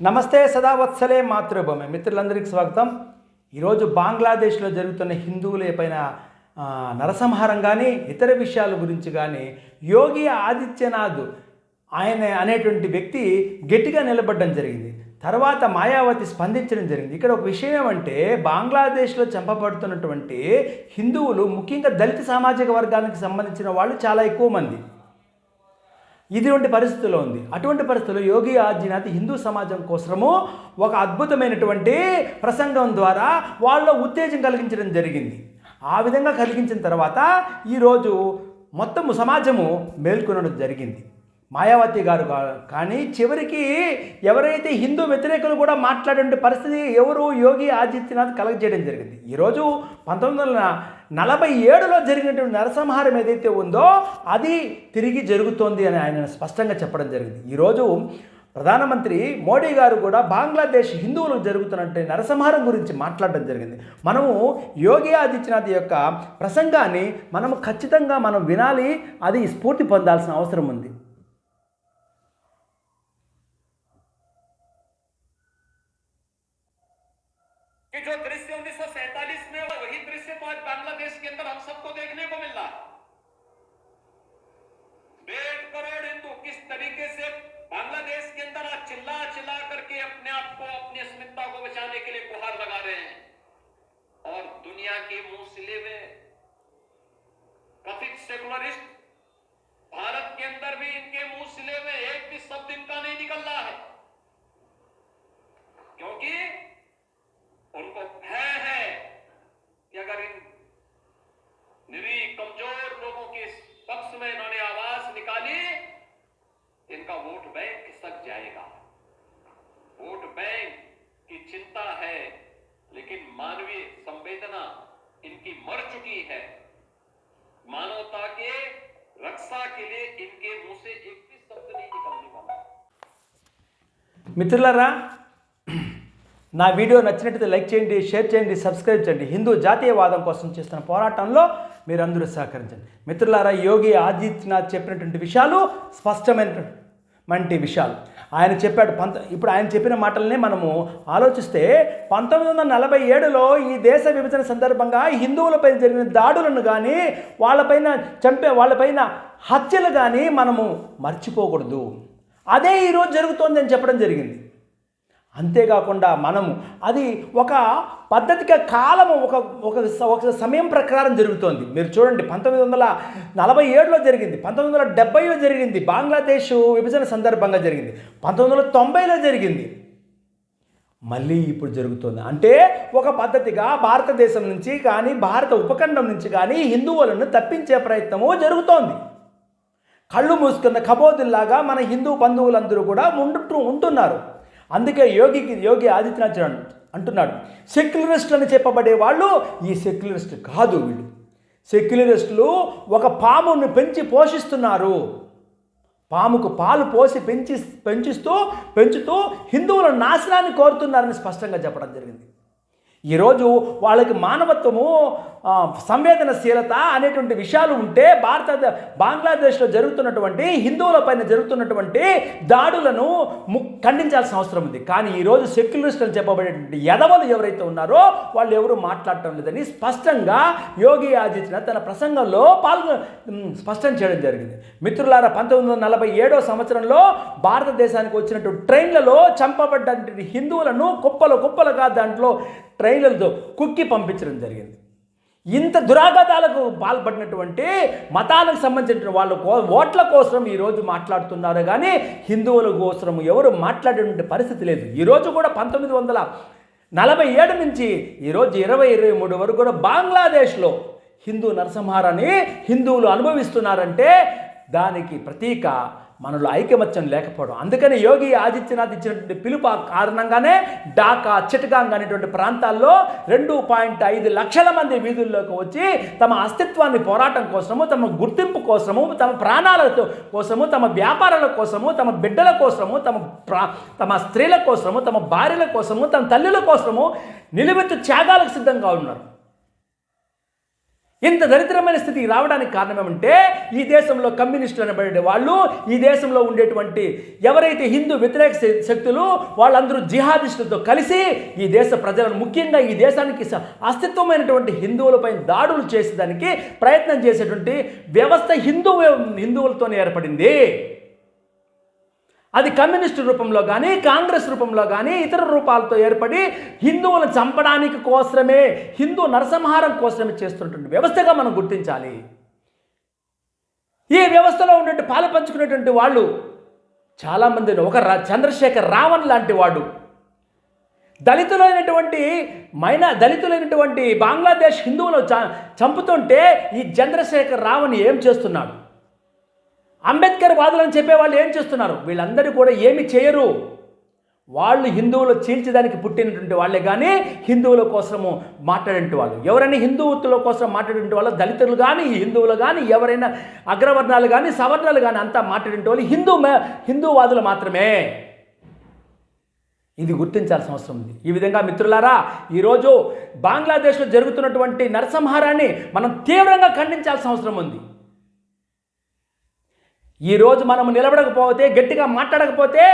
నమస్తే సదావత్సలే మాతృభూమి. మిత్రులందరికీ స్వాగతం. ఈరోజు బంగ్లాదేశ్లో జరుగుతున్న హిందువుల పైన నరసంహారం కానీ ఇతర విషయాల గురించి కానీ యోగి ఆదిత్యనాథ్ ఆయన అనేటువంటి వ్యక్తి గట్టిగా నిలబడడం జరిగింది. తర్వాత మాయావతి స్పందించడం జరిగింది. ఇక్కడ ఒక విషయం ఏమంటే బంగ్లాదేశ్లో చంపబడుతున్నటువంటి హిందువులు ముఖ్యంగా దళిత సామాజిక వర్గానికి సంబంధించిన వాళ్ళు చాలా ఎక్కువ మంది. ఇటువంటి పరిస్థితిలో ఉంది. అటువంటి పరిస్థితుల్లో యోగి ఆదినాథ్ హిందూ సమాజం కోసము ఒక అద్భుతమైనటువంటి ప్రసంగం ద్వారా వాళ్ళ ఉత్తేజం కలిగించడం జరిగింది. ఆ విధంగా కలిగించిన తర్వాత ఈరోజు మొత్తం సమాజము మేల్కొనడం జరిగింది. మాయావతి గారు కానీ చివరికి ఎవరైతే హిందూ వ్యతిరేకులు కూడా మాట్లాడే పరిస్థితి ఎవరు యోగి ఆదిత్యనాథ్ కలగజేయడం జరిగింది. ఈరోజు పంతొమ్మిది వందల నలభై ఏడులో జరిగినటువంటి నరసంహారం ఏదైతే ఉందో అది తిరిగి జరుగుతోంది అని ఆయన స్పష్టంగా చెప్పడం జరిగింది. ఈరోజు ప్రధానమంత్రి మోడీ గారు కూడా బంగ్లాదేశ్ హిందువులకు జరుగుతున్నట్టు నరసంహారం గురించి మాట్లాడడం జరిగింది. మనము యోగి ఆదిత్యనాథ్ యొక్క ప్రసంగాన్ని మనము ఖచ్చితంగా మనం వినాలి అది స్ఫూర్తి పొందాల్సిన అవసరం ఉంది. सेकुलरिस्ट भारत के अंदर भी इनके मुँह सिले में एक भी शब्द इनका नहीं निकल रहा है। क्योंकि उनको भय है कि अगर इन निरी कमज़ोर लोगों के पक्ष में इन्होंने आवाज़ निकाली इनका वोट बैंक खिसक जाएगा। वोट बैंक की चिंता है, लेकिन मानवीय संवेदना इनकी मर चुकी है। मानवता के रक्षा के लिए इनके मुंह से एक भी शब्द नहीं निकलने वाला మిత్రులారా నా వీడియో నచ్చినట్లయితే లైక్ చేయండి షేర్ చేయండి సబ్స్క్రైబ్ చేయండి హిందూ జాతీయవాదం కోసం చేస్తున్న పోరాటంలో మీరందరూ సహకరించండి మిత్రులారా యోగి ఆదిత్యనాథ్ చెప్పినటువంటి విషయాలు స్పష్టమైనటువంటి విషయాలు. ఆయన చెప్పాడు పంత ఇప్పుడు ఆయన చెప్పిన మాటలనే మనము ఆలోచిస్తే పంతొమ్మిది వందల నలభై ఏడులో ఈ దేశ విభజన సందర్భంగా హిందువులపై జరిగిన దాడులను కానీ వాళ్ళపైన చంపే వాళ్ళపైన హత్యలు కానీ మనము మర్చిపోకూడదు. అదే ఈరోజు జరుగుతోంది అని చెప్పడం జరిగింది. అంతేకాకుండా మనము అది ఒక పద్ధతిగా కాలము ఒక ఒక ఒక సమయం ప్రకారం జరుగుతోంది. మీరు చూడండి పంతొమ్మిది వందల నలభై ఏడులో జరిగింది పంతొమ్మిది వందల డెబ్బైలో జరిగింది బంగ్లాదేశ్ విభజన సందర్భంగా జరిగింది పంతొమ్మిది వందల తొంభైలో జరిగింది. మళ్ళీ ఇప్పుడు జరుగుతుంది. అంటే ఒక పద్ధతిగా భారతదేశం నుంచి కానీ భారత ఉపఖండం నుంచి కానీ హిందువులను తప్పించే ప్రయత్నము జరుగుతోంది. కళ్ళు మూసుకున్న కబోదుల్లాగా మన హిందూ బంధువులందరూ కూడా ఉంటు ఉంటున్నారు. అందుకే యోగికి యోగి ఆదిత్యనాథ్ అంటున్నాడు సెక్యులరిస్ట్ అని చెప్పబడే వాళ్ళు ఈ సెక్యులరిస్ట్ కాదు వీళ్ళు. సెక్యులరిస్టులు ఒక పామును పెంచి పోషిస్తున్నారు. పాముకు పాలు పోసి పెంచి పెంచిస్తూ పెంచుతూ హిందువుల నాశనాన్ని కోరుతున్నారని స్పష్టంగా చెప్పడం జరిగింది. ఈరోజు వాళ్ళకి మానవత్వము సంవేదనశీలత అనేటువంటి విషయాలు ఉంటే భారత బంగ్లాదేశ్లో జరుగుతున్నటువంటి హిందువుల పైన జరుగుతున్నటువంటి దాడులను ము ఖండించాల్సిన అవసరం ఉంది. కానీ ఈరోజు సెక్యులరిస్ట్ అని చెప్పబడేటువంటి ఎదవలు ఎవరైతే ఉన్నారో వాళ్ళు ఎవరు మాట్లాడటం లేదని స్పష్టంగా యోగి ఆదిత్యనాథ్ తన ప్రసంగంలో పాల్గొ స్పష్టం చేయడం జరిగింది. మిత్రులారా పంతొమ్మిది వందల నలభై ఏడో సంవత్సరంలో భారతదేశానికి వచ్చినటువంటి ట్రైన్లలో చంపబడ్డ హిందువులను కుప్పలు కుప్పలుగా దాంట్లో ట్రైలర్తో కుక్కి పంపించడం జరిగింది. ఇంత దురాఘాతాలకు పాల్పడినటువంటి మతాలకు సంబంధించిన వాళ్ళు కో- ఓట్ల కోసం ఈరోజు మాట్లాడుతున్నారు కానీ హిందువుల కోసం ఎవరు మాట్లాడేటువంటి పరిస్థితి లేదు. ఈరోజు కూడా పంతొమ్మిది వందల నలభై ఏడు నుంచి ఈరోజు ఇరవై ఇరవై మూడు వరకు కూడా బంగ్లాదేశ్లో హిందూ నరసంహారాన్ని హిందువులు అనుభవిస్తున్నారంటే దానికి ప్రతీక మనలో ఐకమత్యం లేకపోవడం. అందుకని యోగి ఆదిత్యనాథ్ ఇచ్చినటువంటి పిలుపు కారణంగానే ఢాకా చిటగాంగ్ అనేటువంటి ప్రాంతాల్లో రెండు పాయింట్ ఐదు లక్షల మంది వీధుల్లోకి వచ్చి తమ అస్తిత్వాన్ని పోరాటం కోసము తమ గుర్తింపు కోసము తమ ప్రాణాలతో కోసము తమ వ్యాపారాల కోసము తమ బిడ్డల కోసము తమ ప్రా తమ స్త్రీల కోసము తమ భార్యల కోసము తమ తల్లుల కోసము నిలబెట్టు త్యాగాలకు సిద్ధంగా ఉన్నారు. ఇంత దరిద్రమైన స్థితి రావడానికి కారణం ఏమంటే ఈ దేశంలో కమ్యూనిస్టులు అనబడే వాళ్ళు ఈ దేశంలో ఉండేటువంటి ఎవరైతే హిందూ వ్యతిరేక శక్తులు వాళ్ళందరూ జిహాదిస్టులతో కలిసి ఈ దేశ ప్రజలను ముఖ్యంగా ఈ దేశానికి అస్తిత్వమైనటువంటి హిందువులపై దాడులు చేసేదానికి ప్రయత్నం చేసేటువంటి వ్యవస్థ హిందూ హిందువులతోనే ఏర్పడింది. అది కమ్యూనిస్ట్ రూపంలో కానీ కాంగ్రెస్ రూపంలో కానీ ఇతర రూపాలతో ఏర్పడి హిందువులను చంపడానికి కోసమే హిందూ నరసంహారం కోసమే చేస్తున్నటువంటి వ్యవస్థగా మనం గుర్తించాలి. ఈ వ్యవస్థలో ఉన్నట్టు పాలు పంచుకునేటువంటి వాళ్ళు చాలామంది ఒక చంద్రశేఖర్ రావణ్ లాంటి వాడు. దళితులైనటువంటి మైనా దళితులైనటువంటి బంగ్లాదేశ్ హిందువులు చంపుతుంటే ఈ చంద్రశేఖర్ రావణ్ ఏం చేస్తున్నాడు? అంబేద్కర్ వాదులని చెప్పే వాళ్ళు ఏం చేస్తున్నారు? వీళ్ళందరూ కూడా ఏమి చేయరు. వాళ్ళు హిందువులు చీల్చడానికి పుట్టినటువంటి వాళ్ళే కానీ హిందువుల కోసము మాట్లాడేటువంటి వాళ్ళు. ఎవరైనా హిందువుల కోసం మాట్లాడేటువంటి వాళ్ళు దళితులు కానీ హిందువులు కానీ ఎవరైనా అగ్రవర్ణాలు కానీ సవర్ణాలు కానీ అంతా మాట్లాడేటువంటి వాళ్ళు హిందూ హిందూవాదులు మాత్రమే. ఇది గుర్తించాల్సిన అవసరం ఉంది. ఈ విధంగా మిత్రులారా ఈరోజు బంగ్లాదేశ్లో జరుగుతున్నటువంటి నరసంహారాన్ని మనం తీవ్రంగా ఖండించాల్సిన అవసరం ఉంది. ఈరోజు మనము నిలబడకపోతే గట్టిగా మాట్లాడకపోతే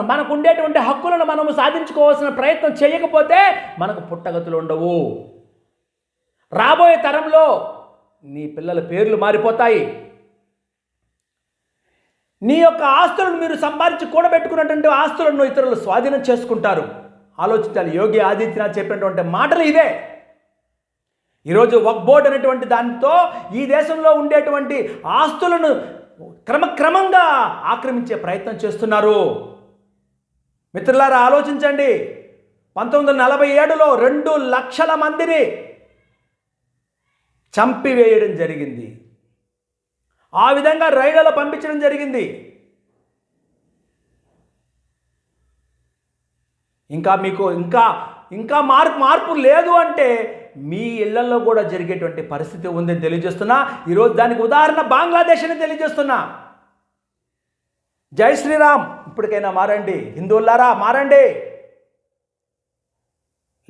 మనకు ఉండేటువంటి హక్కులను మనము సాధించుకోవాల్సిన ప్రయత్నం చేయకపోతే మనకు పుట్టగతులు ఉండవు. రాబోయే తరంలో నీ పిల్లల పేర్లు మారిపోతాయి. నీ యొక్క ఆస్తులను మీరు సంపాదించి కూడబెట్టుకున్నటువంటి ఆస్తులను ఇతరులు స్వాధీనం చేసుకుంటారు. ఆలోచించాలి యోగి ఆదిత్యనాథ్ చెప్పినటువంటి మాటలు ఇదే. ఈరోజు వక్ బోర్డ్ అనేటువంటి దానితో ఈ దేశంలో ఉండేటువంటి ఆస్తులను క్రమక్రమంగా ఆక్రమించే ప్రయత్నం చేస్తున్నారు. మిత్రులారా ఆలోచించండి. పంతొమ్మిది వందల నలభై ఏడులో రెండు లక్షల మందిని చంపివేయడం జరిగింది. ఆ విధంగా రైళ్ళలో పంపించడం జరిగింది. ఇంకా మీకు ఇంకా ఇంకా మార్పు మార్పు లేదు అంటే మీ ఇళ్ళలో కూడా జరిగేటువంటి పరిస్థితి ఉందని తెలియజేస్తున్నా. ఈరోజు దానికి ఉదాహరణ బంగ్లాదేశ్ అని తెలియజేస్తున్నా. జై శ్రీరామ్. ఇప్పటికైనా మారండి. హిందువులారా మారండి.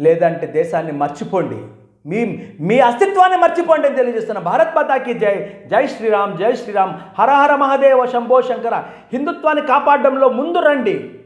లేదంటే దేశాన్ని మర్చిపోండి. మీ మీ అస్తిత్వాన్ని మర్చిపోండి అని తెలియజేస్తున్న. భారత్ మాతాకి జై జై శ్రీరామ్ జై శ్రీరామ్. హర హర మహాదేవ శంభో శంకర. హిందుత్వాన్ని కాపాడడంలో ముందు రండి.